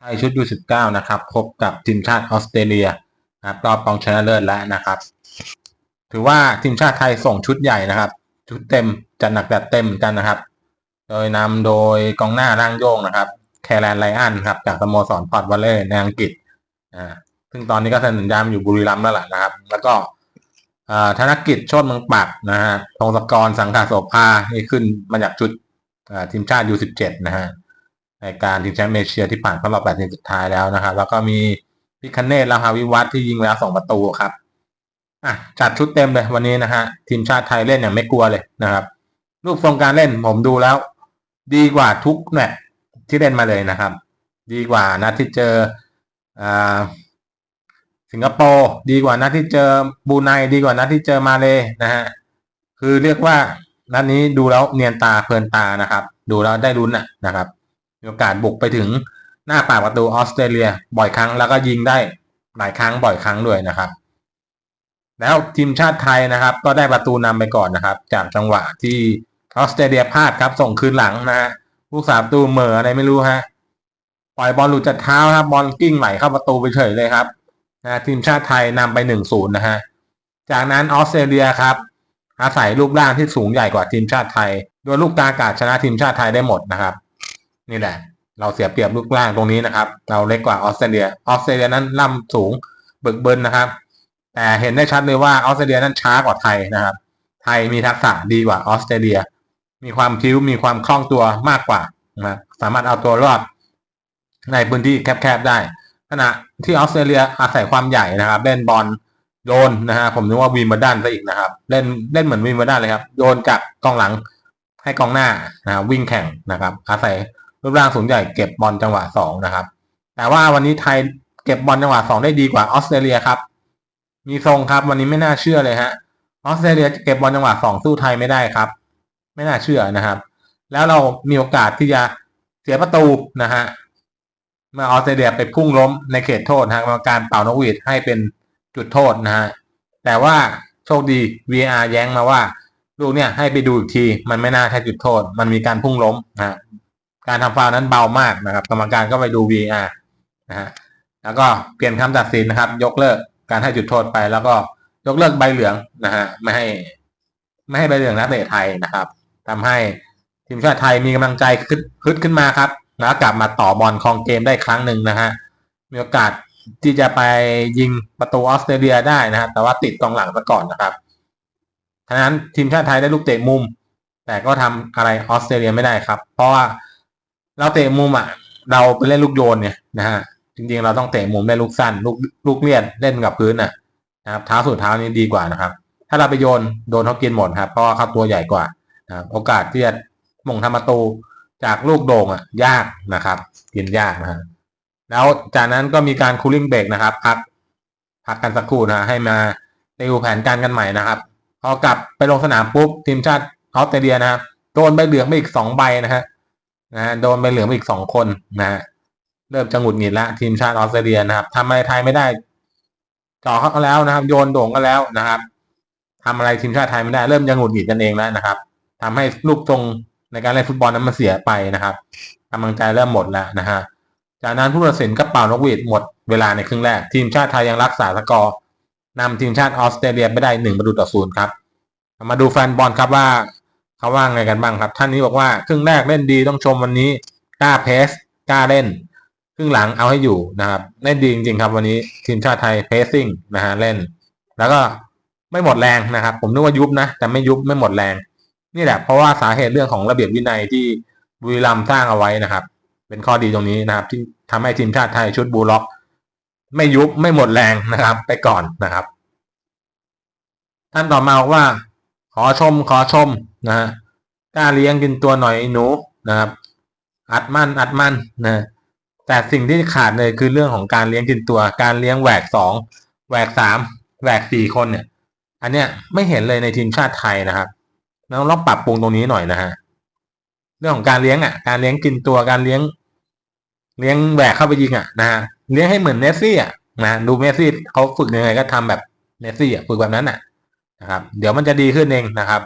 ไทยชุดยูสิบเก้านะครับพบกับทีมชาติออสเตรเลียนะครับรอบรองชนะเลิศแล้วนะครับ ถือว่าทีมชาติไทยส่งชุดใหญ่นะครับ ชุดเต็มจัดหนักจัดเต็มกันนะครับ โดยนำโดยกองหน้าร่างโยงนะครับแคแรนไลอันครับจากสโมสรพอร์ตวัลเล่ในอังกฤษอ่าซึ่งตอนนี้ก็เซ็นสัญญาอยู่บุรีรัมย์แล้วล่ะนะครับ แล้วก็อ่าธนกิจโชติเมืองปักนะฮะพงศกรสังขาโสภานี่ขึ้นมาจากชุดอ่าทีมชาติยูสิบเจ็ดนะฮะ ในการทีมแชมป์เอเชียที่ผ่านเข้ารอบแปดทีมสุดท้ายแล้วนะครับ แล้วก็มีพิคเนตแล้วฮาวิวัฒน์ที่ยิงแล้วสองประตูครับอะจัดชุดเต็มเลยวันนี้นะฮะทีมชาติไทยเล่นอย่างไม่กลัวเลยนะครับ รูปทรงการเล่นผมดูแล้ว ดีกว่าทุกแมตช์ที่เล่นมาเลยนะครับ ดีกว่านัดที่เจออ่าสิงคโปร์ดีกว่านัดที่เจอบูไนดีกว่านัดที่เจอมาเลยนะฮะคือเรียกว่านัดนี้ดูแล้วเนียนตาเพลินตานะครับ ดูแล้วได้ลุ้นน่ะนะครับ มีโอกาสบุกไปถึงหน้าปากประตูออสเตรเลียบ่อยครั้งแล้วก็ยิงได้หลายครั้งบ่อยครั้งด้วยนะครับ แล้วทีมชาติไทยนะครับ ก็ได้ประตูนำไปก่อนนะครับ จากจังหวะที่ออสเตรเลียพลาดครับ ส่งคืนหลังนะฮะผู้สาประตูเหม่ออะไรไม่รู้ฮะปล่อยบอลหลุดจากเท้าครับบอลกิ้งไหลเข้าประตูไปเฉยเลยครับนะทีมชาติไทยนำไปหนึ่งศูนย์นะฮะจากนั้นออสเตรเลียครับ อาศัยรูปร่างที่สูงใหญ่กว่าทีมชาติไทยโดยลูกตาอากาศชนะทีมชาติไทยได้หมดนะครับ นี่แหละ เราเสียเปรียบลูกล่างตรงนี้นะครับ เราเล็กกว่าออสเตรเลียออสเตรเลียนั้นล่ำสูงเบิกเบินนะครับ แต่เห็นได้ชัดเลยว่าออสเตรเลียนั้นช้ากว่าไทยนะครับ ไทยมีทักษะดีกว่าออสเตรเลีย มีความพิ้วมีความคล่องตัวมากกว่านะสามารถเอาตัวรอดในพื้นที่แคบๆได้ ขณะที่ออสเตรเลียอาศัยความใหญ่นะครับ เล่นบอลโยนนะฮะผมนึกว่าวีมเบอร์ดันซะอีกนะครับ เล่นเล่นเหมือนวีมเบอร์ดันเลยครับโยนจากกองหลังให้กองหน้านะวิ่งแข่งนะครับ อาศัย รูปร่างสูงใหญ่เก็บบอลจังหวะสองนะครับ แต่ว่าวันนี้ไทยเก็บบอลจังหวะสองได้ดีกว่าออสเตรเลียครับ มีทรงครับ วันนี้ไม่น่าเชื่อเลยฮะออสเตรเลียเก็บบอลจังหวะสองสู้ไทยไม่ได้ครับ ไม่น่าเชื่อนะครับ แล้วเรามีโอกาสที่จะเสียประตูนะฮะเมื่อออสเตรเลียไปพุ่งล้มในเขตโทษนะฮะกรรมการเป่านกหวีดให้เป็นจุดโทษนะฮะแต่ว่าโชคดี VR แย้งมาว่าลูกเนี่ยให้ไปดูอีกที มันไม่น่าใช่จุดโทษ มันมีการพุ่งล้มนะ การทำฟาวนั้นเบามากนะครับ กรรมการก็ไปดู VR นะฮะแล้วก็เปลี่ยนคำตัดสินนะครับ ยกเลิกการให้จุดโทษไป แล้วก็ยกเลิกใบเหลืองนะฮะไม่ให้ ไม่ให้ใบเหลืองนักเตะไทยนะครับทำให้ทีมชาติไทยมีกำลังใจขึ้นขึ้นขึ้นมาครับแล้วกลับมาต่อบอลครองเกมได้ครั้งหนึ่งนะฮะมีโอกาสที่จะไปยิงประตูออสเตรเลียได้นะฮะแต่ว่าติดกองหลังซะก่อนนะครับฉะนั้นทีมชาติไทยได้ลูกเตะมุม แต่ก็ทำอะไรออสเตรเลียไม่ได้ครับ เพราะว่า เราเตะมุมอะเราไปเล่นลูกโยนเนี่ยนะฮะจริงๆเราต้องเตะมุมได้ลูกสั้น ลูกลูกเลียนเล่นกับพื้นน่ะนะครับเท้าสู่เท้านี่ดีกว่านะครับ ถ้าเราไปโยนโดนเขากินหมดครับเพราะว่าเขาตัวใหญ่กว่านะครับโอกาสที่จะมงทำประตูจากลูกโด่งอะยากนะครับกินยากนะฮะแล้วจากนั้นก็มีการคูลิ่งเบรกนะครับ พักพักกันสักครู่นะให้มาติวแผนการกันใหม่นะครับพอกลับไปลงสนามปุ๊บทีมชาติออสเตรเลียนะครับโดนใบเหลืองไปอีกสองใบนะฮะ นะโดนใบเหลืองอีกสองคนนะฮะเริ่มจะหงุดหงิดละทีมชาติออสเตรเลียนะครับทำอะไรไทยไม่ได้จ่อเขาก็แล้วนะครับ โยนโด่งก็แล้วนะครับทำอะไรทีมชาติไทยไม่ได้ เริ่มจะหงุดหงิดกันเองแล้วนะครับทำให้ลูกทรงในการเล่นฟุตบอลนั้นมันเสียไปนะครับกำลังใจเริ่มหมดแล้วนะฮะจากนั้นผู้ตัดสินก็เป่านกหวีดหมดเวลาในครึ่งแรก ทีมชาติไทยยังรักษาสกอร์นำทีมชาติออสเตรเลียไปได้หนึ่งประตูต่อศูนย์ครับ มาดูแฟนบอลครับว่า เขาว่าไงกันบ้างครับ ท่านนี้บอกว่าครึ่งแรกเล่นดีต้องชมวันนี้กล้าเพสกล้าเล่น ครึ่งหลังเอาให้อยู่นะครับเล่นดีจริงๆครับวันนี้ทีมชาติไทยเพสซิ่งนะฮะเล่น แล้วก็ไม่หมดแรงนะครับ ผมนึกว่ายุบนะ แต่ไม่ยุบไม่หมดแรง นี่แหละเพราะว่าสาเหตุเรื่องของระเบียบวินัยที่บุรีรัมสร้างเอาไว้นะครับ เป็นข้อดีตรงนี้นะครับ ที่ทำให้ทีมชาติไทยชุดบูล็อก ไม่ยุบไม่หมดแรงนะครับ ไปก่อนนะครับ ท่านต่อมาบอกว่า อชมขอชมนะฮะกล้าเลี้ยงกินตัวหน่อยหนูนะครับ อัดมั่นอัดมั่นนะแต่สิ่งที่ขาดเลยคือเรื่องของการเลี้ยงกินตัว การเลี้ยงแหวกสองแหวกสามแหวกสี่คนเนี่ย อันเนี้ยไม่เห็นเลยในทีมชาติไทยนะครับเราต้องปรับปรุงตรงนี้หน่อยนะฮะเรื่องของการเลี้ยงอะ การเลี้ยงกินตัวการเลี้ยง เลี้ยงแหวกเข้าไปยิงอะนะฮะเลี้ยงให้เหมือนเมสซี่อะนะดูเมสซี่เขาฝึกยังไงก็ทำแบบเมสซี่อะฝึกแบบนั้นอะ นะครับ เดี๋ยวมันจะดีขึ้นเองนะครับ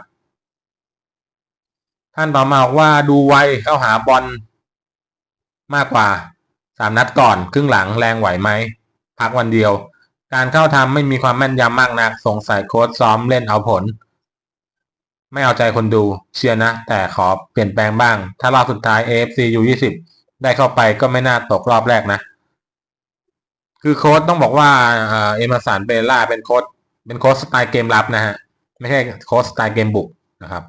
ท่านต่อมาบอกว่าดูไวเข้าหาบอลมากกว่าสามนัดก่อน ครึ่งหลังแรงไหวไหมพักวันเดียว การเข้าทำไม่มีความแม่นยำมากนักสงสัยโค้ชซ้อมเล่นเอาผล ไม่เอาใจคนดูเชียร์นะ แต่ขอเปลี่ยนแปลงบ้าง ถ้ารอบสุดท้าย AFC U20 ได้เข้าไปก็ไม่น่าตกรอบแรกนะ คือโค้ชต้องบอกว่าเออเอมาสันเบลล่าเป็นโค้ช เป็นโค้ชสไตล์เกมรับนะฮะ ไม่ใช่โค้ชสไตล์เกมบุกนะครับ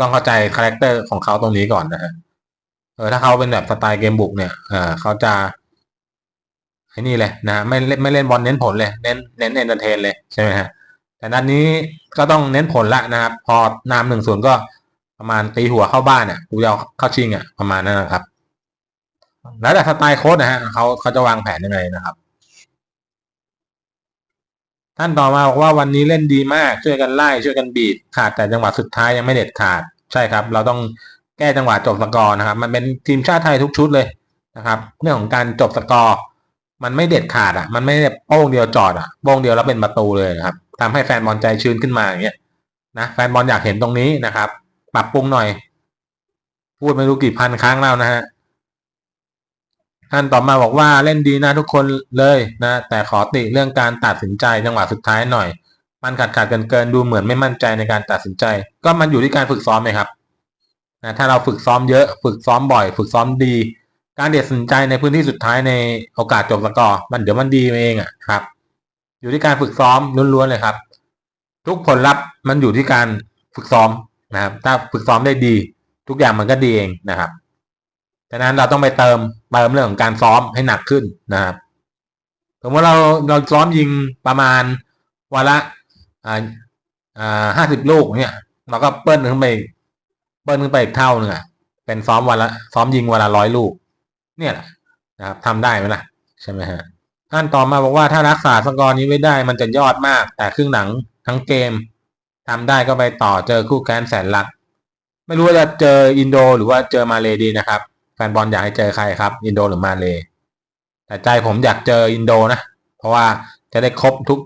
ต้องเข้าใจคาแรคเตอร์ของเขาตรงนี้ก่อนนะฮะเออถ้าเขาเป็นแบบสไตล์เกมบุกเนี่ยเออเขาจะไอ้นี่เลยนะฮะไม่เล่นไม่เล่นบอลเน้นผลเลย เน้นเน้นเอนเตอร์เทนเลยใช่ไหมฮะแต่นัดนี้ก็ต้องเน้นผลละนะครับ พอนำหนึ่งศูนย์ก็ประมาณตีหัวเข้าบ้านอะกูจะเอาเข้าชิงอะประมาณนั้นนะครับ แล้วแต่สไตล์โค้ชนะฮะเขาเขาจะวางแผนยังไงนะครับ ท่านต่อมาบอกว่าวันนี้เล่นดีมากช่วยกันไล่ช่วยกันบีบขาดแต่จังหวะสุดท้ายยังไม่เด็ดขาดใช่ครับ เราต้องแก้จังหวะจบสกอร์นะครับ มันเป็นทีมชาติไทยทุกชุดเลยนะครับ เรื่องของการจบสกอร์มันไม่เด็ดขาดอะ มันไม่ได้โป้งเดียวจอดอะโป้งเดียวแล้วเป็นประตูเลยนะครับทำให้แฟนบอลใจชื้นขึ้นมาอย่างเงี้ยนะแฟนบอลอยากเห็นตรงนี้นะครับ ปรับปรุงหน่อย พูดไม่รู้กี่พันครั้งแล้วนะฮะ ท่านต่อมาบอกว่าเล่นดีนะทุกคนเลยนะ แต่ขอติเรื่องการตัดสินใจจังหวะสุดท้ายหน่อย มันขาดขาดกันเกินๆดูเหมือนไม่มั่นใจในการตัดสินใจ ก็มันอยู่ที่การฝึกซ้อมไหมครับนะถ้าเราฝึกซ้อมเยอะฝึกซ้อมบ่อย ฝึกซ้อมดี การเด็ดสินใจในพื้นที่สุดท้ายในโอกาสจบสกอร์มันเดี๋ยวมันดีเองอะครับ อยู่ที่การฝึกซ้อมล้วนๆเลยครับ ทุกผลลัพธ์มันอยู่ที่การฝึกซ้อมนะครับ ถ้าฝึกซ้อมได้ดี ทุกอย่างมันก็ดีเองนะครับ ฉะนั้นเราต้องไปเติมเติมเรื่องของการซ้อมให้หนักขึ้นนะครับสมมติเราเราซ้อมยิงประมาณวันละอ่าอ่าห้าสิบลูกเนี่ยเราก็เปิ้ลขึ้นไปเปิ้ลขึ้นไปอีกเท่านึ่งอะเป็นซ้อมวันละซ้อมยิงวันละร้อยลูก เนี่ยนะครับทำได้ไหมล่ะใช่ไหมฮะท่านต่อมาบอกว่าถ้ารักษาสกอร์นี้ไว้ได้มันจะยอดมาก แต่ครึ่งหลังทั้งเกมทำได้ก็ไปต่อเจอคู่แค้นแสนรัก ไม่รู้ว่าจะเจออินโด หรือว่าเจอมาเลดีนะครับ แฟนบอลอยากให้เจอใครครับ อินโดหรือมาเลยแต่ใจผมอยากเจออินโดนะ เพราะว่าจะได้ครบทุก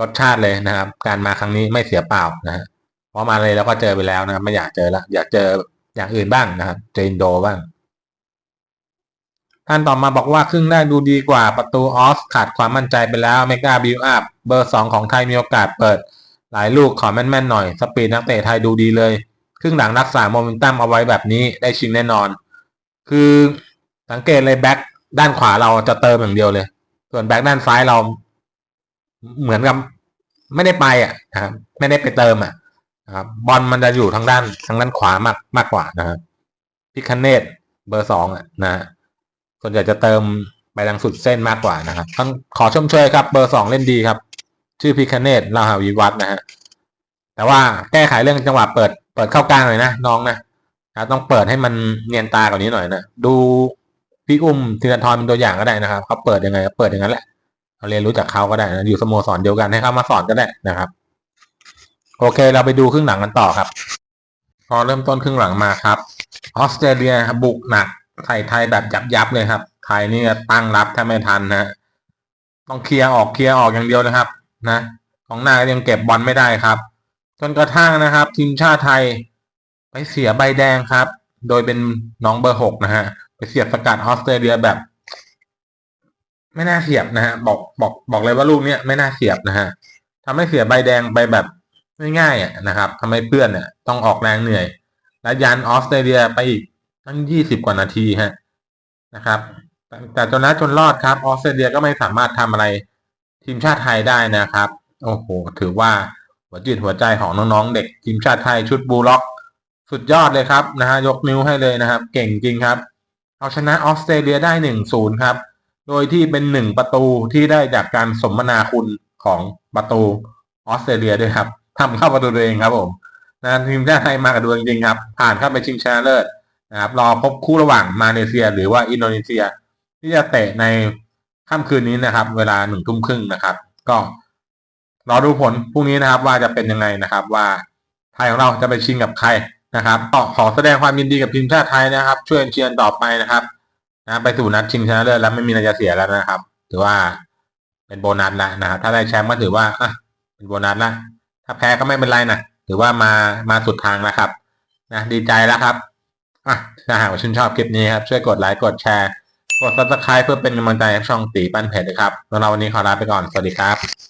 รสชาติเลยนะครับ การมาครั้งนี้ไม่เสียเปล่านะฮะเพราะมาเลยแล้วก็เจอไปแล้วนะไม่อยากเจอละอยากเจออย่างอื่นบ้างนะครับเจออินโดบ้างท่านต่อมาบอกว่าครึ่งแรกดูดีกว่าประตูออฟขาดความมั่นใจไปแล้วไม่กล้าบิวอัพเบอร์สองของไทยมีโอกาสเปิด หลายลูกขอแม่นๆหน่อย สปีดนักเตะไทยดูดีเลย ครึ่งหลังรักษาโมเมนตัมเอาไว้แบบนี้ได้ชิงแน่นอน คือสังเกตเลยแบ็คด้านขวาเราจะเติมอย่างเดียวเลย ส่วนแบ็คด้านซ้ายเรา เหมือนกับไม่ได้ไปอะนะครับไม่ได้ไปเติมอะนะครับบอลมันจะอยู่ทางด้านทางด้านขวามากมากกว่านะครับพิคเนตเบอร์สองอะนะส่วนใหญ่จะเติมไปทางสุดเส้นมากกว่านะครับต้องขอชมเชยครับ เบอร์สองเล่นดีครับ ชื่อพิคเนตลาหาวิวัฒน์นะฮะแต่ว่าแก้ไขเรื่องจังหวะเปิดเปิดเข้ากลางหน่อยนะน้องนะ นะต้องเปิดให้มันเนียนตากว่านี้หน่อยนะดูพี่อุ้มธีรทรเป็นตัวอย่างก็ได้นะครับเขาเปิดยังไงเปิดอย่างนั้นแหละเราเรียนรู้จากเขาก็ได้นะอยู่สโมสรเดียวกันให้เขามาสอนก็ได้นะครับ โอเคเราไปดูครึ่งหลังกันต่อครับ พอเริ่มต้นครึ่งหลังมาครับออสเตรเลียบุกหนักไทยไทยแบบยับยับเลยครับ ไทยนี่ตั้งรับถ้าไม่ทันนะต้องเคลียร์ออกเคลียร์ออกอย่างเดียวนะครับ นะของหน้าก็ยังเก็บบอลไม่ได้ครับ จนกระทั่งนะครับ ทีมชาติไทย ไปเสียใบแดงครับ โดยเป็นน้องเบอร์หกนะฮะ ไปเสียบสกัดออสเตรเลียแบบ ไม่น่าเสียบนะฮะ บอกบอกบอกเลยว่าลูกเนี้ยไม่น่าเสียบนะฮะทำให้เสียใบแดงไปแบบง่ายๆอะนะครับทำให้เพื่อนเนี่ยต้องออกแรงเหนื่อย และยันออสเตรเลียไปอีกตั้งยี่สิบกว่านาทีฮะนะครับแต่จนแล้วจนรอดครับออสเตรเลียก็ไม่สามารถทำอะไรทีมชาติไทยได้นะครับ โอ้โห ถือว่าหัวจิตหัวใจของน้องๆเด็กทีมชาติไทยชุดบูล็อก สุดยอดเลยครับนะฮะยกนิ้วให้เลยนะครับ เก่งจริงครับ เอาชนะออสเตรเลียได้หนึ่งศูนย์ครับ โดยที่เป็นหนึ่งประตูที่ได้จากการสมนาคุณของประตูออสเตรเลียด้วยครับทำเข้าประตูตัวเองครับผมนะทีมชาติไทยมากับดวงจริงครับ ผ่านเข้าไปชิงชนะเลิศนะครับรอพบคู่ระหว่างมาเลเซีย หรือว่าอินโดนีเซีย ที่จะเตะในค่ำคืนนี้นะครับ เวลาหนึ่งทุ่มครึ่งนะครับ ก็รอดูผลพรุ่งนี้นะครับว่าจะเป็นยังไงนะครับ ว่าไทยของเราจะไปชิงกับใคร นะครับก็ขอแสดงความยินดีกับทีมชาติไทยนะครับ ช่วยเชียร์ต่อไปนะครับนะไปสู่นัดชิงชนะเลิศแล้วไม่มีอะไรจะเสียแล้วนะครับ ถือว่าเป็นโบนัสแล้วนะครับถ้าได้แชมป์ก็ถือว่าอะเป็นโบนัสละถ้าแพ้ก็ไม่เป็นไรนะถือว่ามามาสุดทางแล้วครับนะดีใจแล้วครับอะถ้าหากว่าชื่นชอบคลิปนี้ครับช่วยกดไลค์กดแชร์ กด subscribe เพื่อเป็นกำลังใจให้ช่องตีปั้นเพจด้วยครับสำหรับวันนี้ขอลาไปก่อนสวัสดีครับ